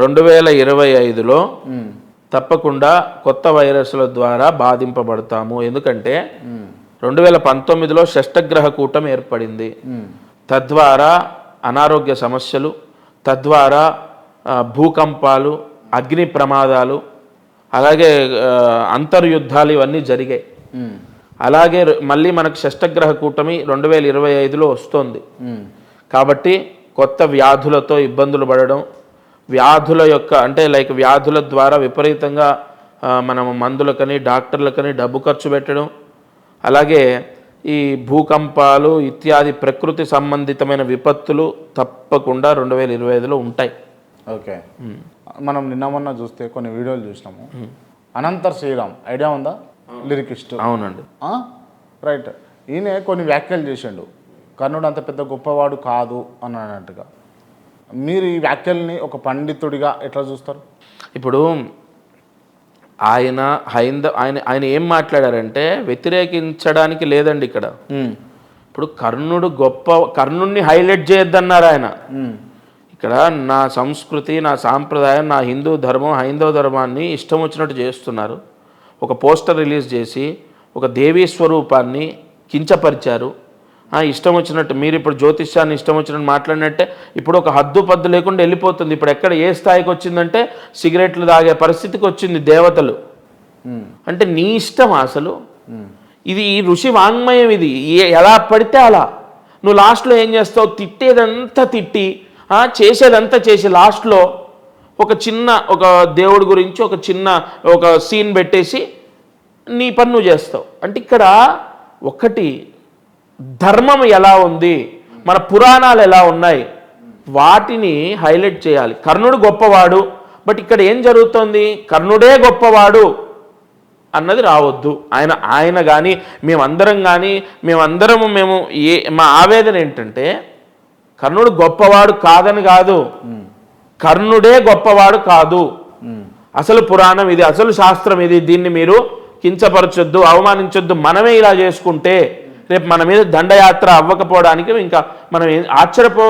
రెండు వేల ఇరవై ఐదులో తప్పకుండా కొత్త వైరస్ల ద్వారా బాధింపబడతాము. ఎందుకంటే రెండు వేల పంతొమ్మిదిలో షష్టగ్రహ కూటం ఏర్పడింది. తద్వారా అనారోగ్య సమస్యలు తద్వారా భూకంపాలు అగ్ని ప్రమాదాలు అలాగే అంతర్యుద్ధాలు ఇవన్నీ జరిగాయి. అలాగే మళ్ళీ మనకు షష్టగ్రహ కూటమి రెండు వేల ఇరవై ఐదులో వస్తుంది. కాబట్టి కొత్త వ్యాధులతో ఇబ్బందులు పడడం వ్యాధుల యొక్క అంటే లైక్ వ్యాధుల ద్వారా విపరీతంగా మనం మందులకని డాక్టర్లకని డబ్బు ఖర్చు పెట్టడం అలాగే ఈ భూకంపాలు ఇత్యాది ప్రకృతి సంబంధితమైన విపత్తులు తప్పకుండా రెండు వేల ఇరవై ఐదులో ఉంటాయి. ఓకే. మనం నిన్న మొన్న చూస్తే కొన్ని వీడియోలు చూసినాము. అనంతర్ శ్రీరామ్ ఐడియా ఉందా? లిరికిస్ట్. అవునండి. రైట్. ఈయన కొన్ని వ్యాఖ్యలు చేసిండు. కర్ణుడు అంత పెద్ద గొప్పవాడు కాదు అని అన్నట్టుగా మీరు ఈ వ్యాఖ్యల్ని ఒక పండితుడిగా ఎట్లా చూస్తారు? ఇప్పుడు ఆయన హైంద ఆయన ఆయన ఏం మాట్లాడారంటే వ్యతిరేకించడానికి లేదండి ఇక్కడ. ఇప్పుడు కర్ణుడు గొప్ప కర్ణుడిని హైలైట్ చేయొద్దన్నారు ఆయన. ఇక్కడ నా సంస్కృతి నా సాంప్రదాయం నా హిందూ ధర్మం హైందవ ధర్మాన్ని ఇష్టం వచ్చినట్టు చేస్తున్నారు. ఒక పోస్టర్ రిలీజ్ చేసి ఒక దేవీ స్వరూపాన్ని కించపరిచారు. ఇష్టం వచ్చినట్టు మీరు ఇప్పుడు జ్యోతిష్యాన్ని ఇష్టం వచ్చినట్టు మాట్లాడినట్టే ఇప్పుడు ఒక హద్దు పద్దు లేకుండా వెళ్ళిపోతుంది. ఇప్పుడు ఎక్కడ ఏ స్థాయికి వచ్చిందంటే సిగరెట్లు తాగే పరిస్థితికి వచ్చింది దేవతలు. అంటే నీ ఇష్టం అసలు. ఇది ఈ ఋషి వాంగ్మయం ఇది. ఎలా పడితే అలా. నువ్వు లాస్ట్లో ఏం చేస్తావు? తిట్టేదంతా తిట్టి చేసేదంతా చేసి లాస్ట్లో ఒక చిన్న ఒక దేవుడి గురించి ఒక చిన్న ఒక సీన్ పెట్టేసి నీ పని నువ్వు చేస్తావు. అంటే ఇక్కడ ఒకటి ధర్మం ఎలా ఉంది? మన పురాణాలు ఎలా ఉన్నాయి? వాటిని హైలైట్ చేయాలి. కర్ణుడు గొప్పవాడు బట్ ఇక్కడ ఏం జరుగుతోంది? కర్ణుడే గొప్పవాడు అన్నది రావద్దు. ఆయన ఆయన కానీ మేమందరం కానీ మేమందరము మేము ఏ మా ఆవేదన ఏంటంటే కర్ణుడు గొప్పవాడు కాదని కాదు. కర్ణుడే గొప్పవాడు కాదు. అసలు పురాణం ఇది అసలు శాస్త్రం ఇది. దీన్ని మీరు కించపరచొద్దు అవమానించొద్దు. మనమే ఇలా చేసుకుంటే రేపు మన మీద దండయాత్ర అవ్వకపోవడానికి ఇంకా మనం ఆశ్చర్యపో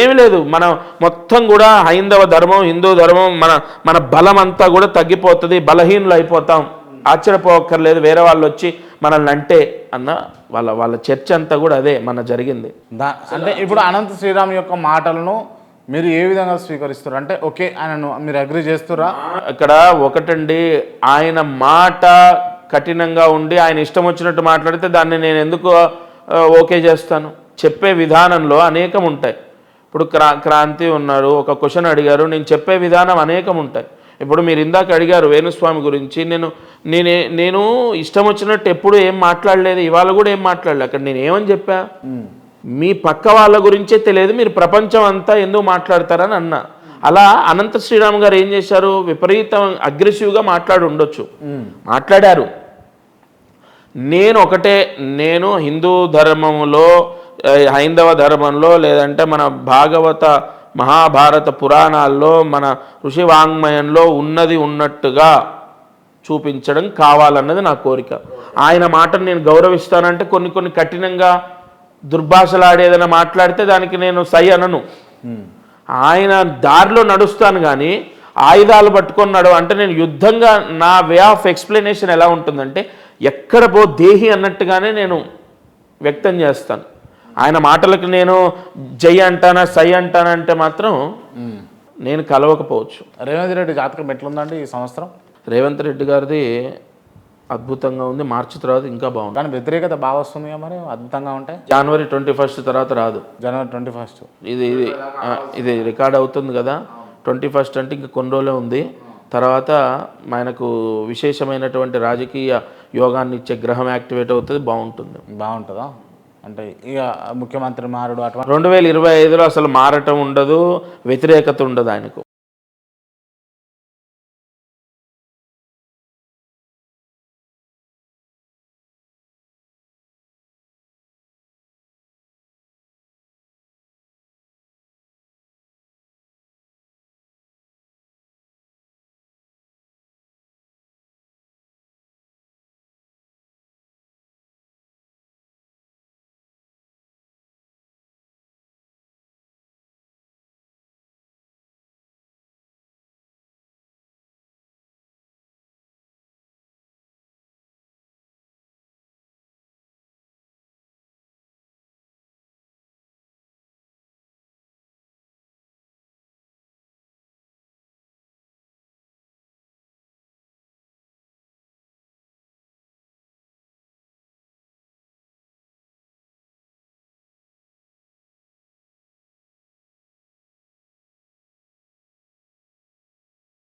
ఏమి లేదు. మనం మొత్తం కూడా హైందవ ధర్మం హిందూ ధర్మం మన మన బలం అంతా కూడా తగ్గిపోతుంది బలహీనులు అయిపోతాం ఆశ్చర్యపోక్కర్లేదు వేరే వాళ్ళు వచ్చి మనల్ని అంటే అన్న వాళ్ళ వాళ్ళ చర్చ అంతా కూడా అదే మన జరిగింది. అంటే ఇప్పుడు అనంత శ్రీరామ్ యొక్క మాటలను మీరు ఏ విధంగా స్వీకరిస్తారు అంటే ఓకే ఆయనను మీరు అగ్రి చేస్తురా ఇక్కడ ఒకటండి ఆయన మాట కఠినంగా ఉండి ఆయన ఇష్టం వచ్చినట్టు మాట్లాడితే దాన్ని నేను ఎందుకు ఓకే చేస్తాను? చెప్పే విధానంలో అనేకం ఉంటాయి. ఇప్పుడు క్రా క్రాంతి ఉన్నారు ఒక క్వశ్చన్ అడిగారు నేను చెప్పే విధానం అనేకం ఉంటాయి. ఇప్పుడు మీరు ఇందాక అడిగారు వేణుస్వామి గురించి నేను నేనే నేను ఇష్టం వచ్చినట్టు ఎప్పుడు ఏం మాట్లాడలేదు ఇవాళ కూడా ఏం మాట్లాడలేదు అక్కడ నేను ఏమని చెప్పా? మీ పక్క వాళ్ళ గురించే తెలియదు మీరు ప్రపంచం అంతా ఎందుకు మాట్లాడతారని అన్నా. అలా అనంత శ్రీరామ్ గారు ఏం చేశారు? విపరీతం అగ్రెసివ్గా మాట్లాడి ఉండొచ్చు. మాట్లాడారు. నేను ఒకటే నేను హిందూ ధర్మములో ఆ, హైందవ ధర్మంలో లేదంటే మన భాగవత మహాభారత పురాణాల్లో మన ఋషి వాంగ్మయంలో ఉన్నది ఉన్నట్టుగా చూపించడం కావాలన్నది నా కోరిక. ఆయన మాటను నేను గౌరవిస్తానంటే కొన్ని కొన్ని కఠినంగా దుర్భాషలాడేదైనా మాట్లాడితే దానికి నేను సై అనను. ఆయన దారిలో నడుస్తాను కానీ ఆయుధాలు పట్టుకొని నడవ అంటే నేను యుద్ధంగా నా వే ఆఫ్ ఎక్స్ప్లెనేషన్ ఎలా ఉంటుందంటే ఎక్కడ పో దేహి అన్నట్టుగానే నేను వ్యక్తం చేస్తాను. ఆయన మాటలకు నేను జై అంటానా సై అంటానంటే మాత్రం నేను కలవకపోవచ్చు. రేవంత్ రెడ్డి జాతకం ఎట్లుందండి ఈ సంవత్సరం? రేవంత్ రెడ్డి గారిది అద్భుతంగా ఉంది. మార్చి తర్వాత ఇంకా బాగుంది. కానీ వ్యతిరేకత బాగా వస్తుంది మరి? అద్భుతంగా ఉంటే? జనవరి ట్వంటీ ఫస్ట్ తర్వాత రాదు. జనవరి ట్వంటీ ఫస్ట్ ఇది ఇది ఇది రికార్డ్ అవుతుంది కదా? ట్వంటీ ఫస్ట్ అంటే ఇంకా కొన్ని రోజులే ఉంది. తర్వాత ఆయనకు విశేషమైనటువంటి రాజకీయ యోగాన్ని ఇచ్చే గ్రహం యాక్టివేట్ అవుతుంది. బాగుంటుంది. బాగుంటుందా? అంటే ఇక ముఖ్యమంత్రి మారుడు అటువంటి రెండు వేల ఇరవై ఐదులో అసలు మారటం ఉండదు. వ్యతిరేకత ఉండదు ఆయనకు.